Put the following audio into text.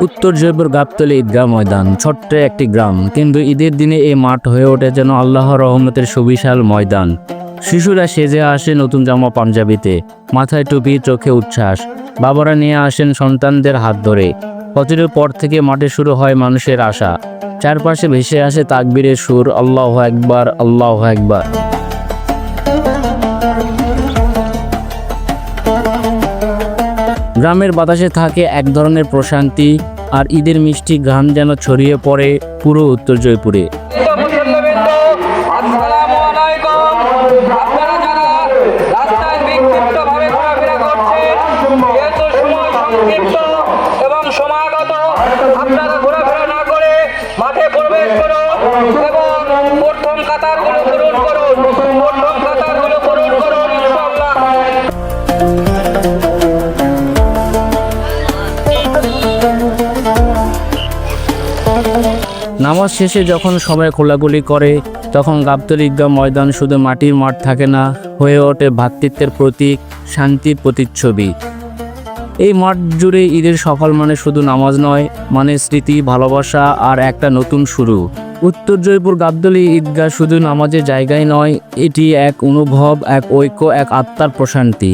উত্তর জয়পুর গাবতলী ঈদগাহ ময়দান, ছোট্ট একটি গ্রাম। কিন্তু ঈদের দিনে এই মাঠ হয়ে ওঠে যেন আল্লাহর রহমতের সুবিশাল ময়দান। শিশুরা সেজে আসে নতুন জামা পাঞ্জাবিতে। মাথায় টুপি, চোখে উচ্ছ্বাস। বাবারা নিয়ে আসেন সন্তানদের হাত ধরে। ফজরের পর থেকে মাঠে শুরু হয় মানুষের আশা। চারপাশে ভেসে আসে তাকবীরের সুর, আল্লাহ একবার আল্লাহ একবার গ্রামের বাতাসে থাকে এক ধরনের প্রশান্তি, আর ঈদের মিষ্টি ঘ্রাণ যেন ছড়িয়ে পড়ে পুরো উত্তর জয়পুরে। এবং প্রথম কাতারগুলো পূরণ করুন। প্রথম নামাজ শেষে যখন সবাই খোলাগুলি করে, তখন গাবতলী ঈদগাহ ময়দান শুধু মাটির মাঠ থাকে না, হয়ে ওঠে ভ্রাতৃত্বের প্রতীক, শান্তির প্রতিচ্ছবি। এই মাঠ জুড়ে ঈদের সকাল মানে শুধু নামাজ নয় মানে স্মৃতি, ভালোবাসা আর একটা নতুন শুরু। উত্তর জয়পুর গাবদলি ঈদগাহ শুধু নামাজের জায়গায় নয়, এটি এক অনুভব, এক ঐক্য, এক আত্মার প্রশান্তি।